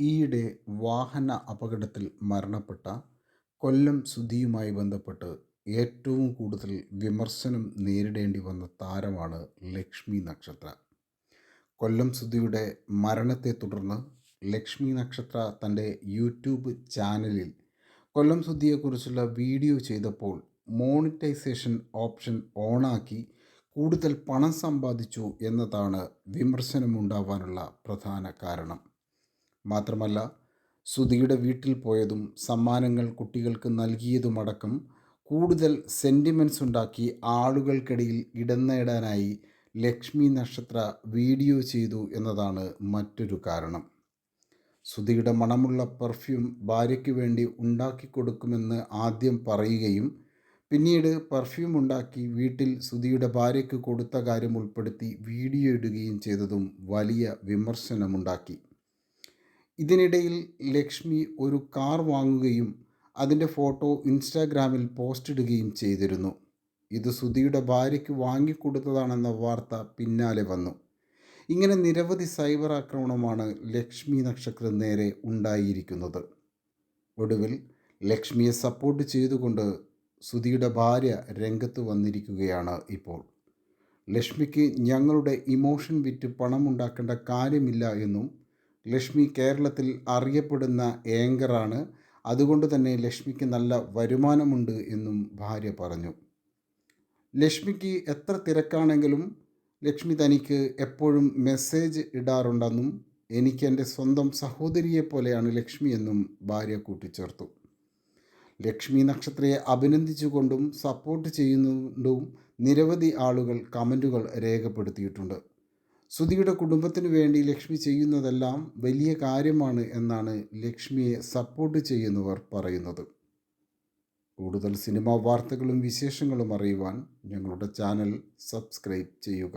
ഈയിടെ വാഹന അപകടത്തിൽ മരണപ്പെട്ട കൊല്ലം സുധിയുമായി ബന്ധപ്പെട്ട് ഏറ്റവും കൂടുതൽ വിമർശനം നേരിടേണ്ടി വന്ന താരമാണ് ലക്ഷ്മി നക്ഷത്ര. കൊല്ലം സുധിയുടെ മരണത്തെ തുടർന്ന് ലക്ഷ്മി നക്ഷത്ര തന്റെ യൂട്യൂബ് ചാനലിൽ കൊല്ലം സുധിയെക്കുറിച്ചുള്ള വീഡിയോ ചെയ്തപ്പോൾ മോണിറ്റൈസേഷൻ ഓപ്ഷൻ ഓണാക്കി കൂടുതൽ പണം സമ്പാദിച്ചു എന്നതാണ് വിമർശനമുണ്ടാവാനുള്ള പ്രധാന കാരണം. മാത്രമല്ല സുധിയുടെ വീട്ടിൽ പോയതും സമ്മാനങ്ങൾ കുട്ടികൾക്ക് നൽകിയതുമടക്കം കൂടുതൽ സെന്റിമെന്റ്സ് ഉണ്ടാക്കി ആളുകൾക്കിടയിൽ ഇടം നേടാനായി ലക്ഷ്മി നക്ഷത്ര വീഡിയോ ചെയ്തു എന്നതാണ് മറ്റൊരു കാരണം. സുധിയുടെ മണമുള്ള പെർഫ്യൂം ഭാര്യയ്ക്ക് വേണ്ടി ഉണ്ടാക്കി കൊടുക്കുമെന്ന് ആദ്യം പറയുകയും പിന്നീട് പെർഫ്യൂം ഉണ്ടാക്കി വീട്ടിൽ സുധിയുടെ ഭാര്യയ്ക്ക് കൊടുത്ത കാര്യം ഉൾപ്പെടുത്തി വീഡിയോ ഇടുകയും ചെയ്തതും വലിയ വിമർശനമുണ്ടാക്കി. ഇതിനിടയിൽ ലക്ഷ്മി ഒരു കാർ വാങ്ങുകയും അതിന്റെ ഫോട്ടോ ഇൻസ്റ്റാഗ്രാമിൽ പോസ്റ്റ് ഇടുകയും ചെയ്തിരുന്നു. ഇത് സുധിയുടെ ഭാര്യയ്ക്ക് വാങ്ങിക്കൊടുത്തതാണെന്ന വാർത്ത പിന്നാലെ വന്നു. ഇങ്ങനെ നിരവധി സൈബർ ആക്രമണമാണ് ലക്ഷ്മി നക്ഷത്രം നേരെ ഉണ്ടായിരിക്കുന്നത്. ഒടുവിൽ ലക്ഷ്മിയെ സപ്പോർട്ട് ചെയ്തുകൊണ്ട് സുധിയുടെ ഭാര്യ രംഗത്ത് വന്നിരിക്കുകയാണ് ഇപ്പോൾ. ലക്ഷ്മിക്ക് ഞങ്ങളുടെ ഇമോഷൻ വിറ്റ് പണമുണ്ടാക്കേണ്ട കാര്യമില്ല എന്നും ലക്ഷ്മി കേരളത്തിൽ അറിയപ്പെടുന്ന ഏങ്കറാണ്. അതുകൊണ്ട് തന്നെ ലക്ഷ്മിക്ക് നല്ല വരുമാനമുണ്ട് എന്നും ഭാര്യ പറഞ്ഞു. ലക്ഷ്മിക്ക് എത്ര തിരക്കാണെങ്കിലും ലക്ഷ്മി തനിക്ക് എപ്പോഴും മെസ്സേജ് ഇടാറുണ്ടെന്നും എനിക്ക് എന്റെ സ്വന്തം സഹോദരിയെ പോലെയാണ് ലക്ഷ്മി എന്നും ഭാര്യ കൂട്ടിച്ചേർത്തു. ലക്ഷ്മി നക്ഷത്രയെ അഭിനന്ദിച്ചുകൊണ്ടും സപ്പോർട്ട് ചെയ്യുന്നതും നിരവധി ആളുകൾ കമന്റുകൾ രേഖപ്പെടുത്തിയിട്ടുണ്ട്. സുധിയുടെ കുടുംബത്തിന് വേണ്ടി ലക്ഷ്മി ചെയ്യുന്നതെല്ലാം വലിയ കാര്യമാണ് എന്നാണ് ലക്ഷ്മിയെ സപ്പോർട്ട് ചെയ്യുന്നവർ പറയുന്നത്. കൂടുതൽ സിനിമാ വാർത്തകളും വിശേഷങ്ങളും അറിയുവാൻ ഞങ്ങളുടെ ചാനൽ സബ്സ്ക്രൈബ് ചെയ്യുക.